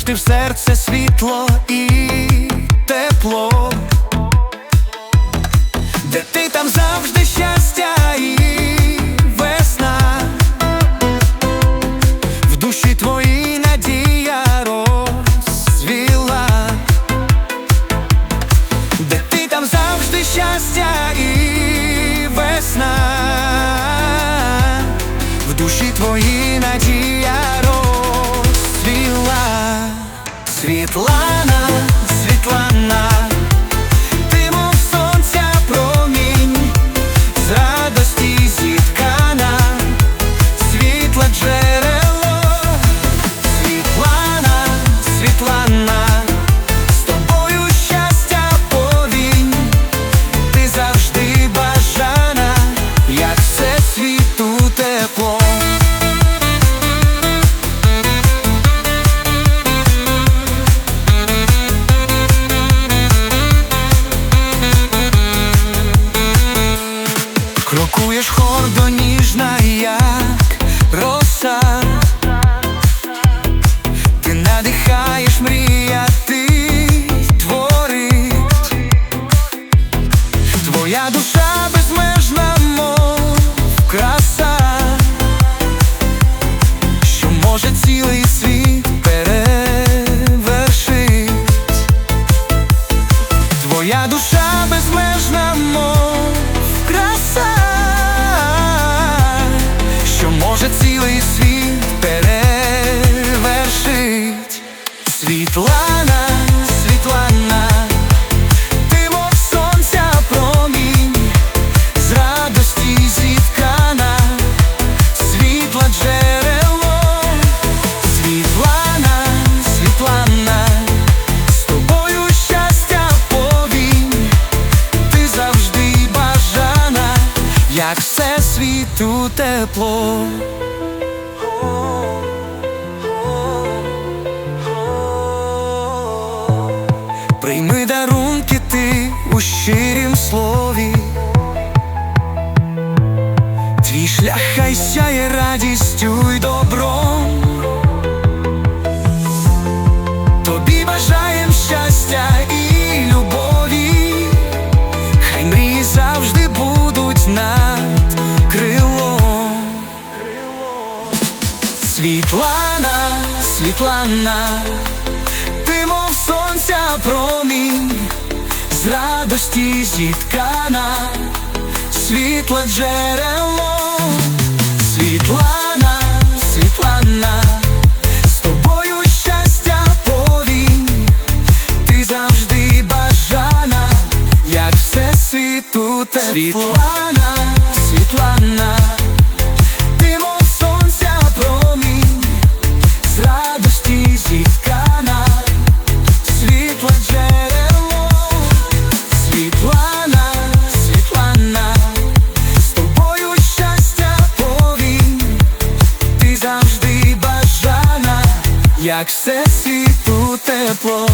Несеш ти в серце світло і тепло, де ти там завжди щастя і весна, в душі твоїй надія розцвіла, де ти там завжди щастя і весна, в душі твоїй надія розцвіла, Світлана, твоя душа безмежна, мов краса, що може цілий світ перевершить, твоя душа безмежна, мов краса, що може цілий світ світу тепло. Прийми дарунки ти у щирім слові, твій шлях хай сяє радістю й добром. Світлана, Світлана, ти мов сонця промінь, з радості зіткана, світла джерело, Світлана, Світлана, з тобою щастя повінь, ти завжди бажана, як все світу тепло. Світлана, Світлана, як все світу тепло.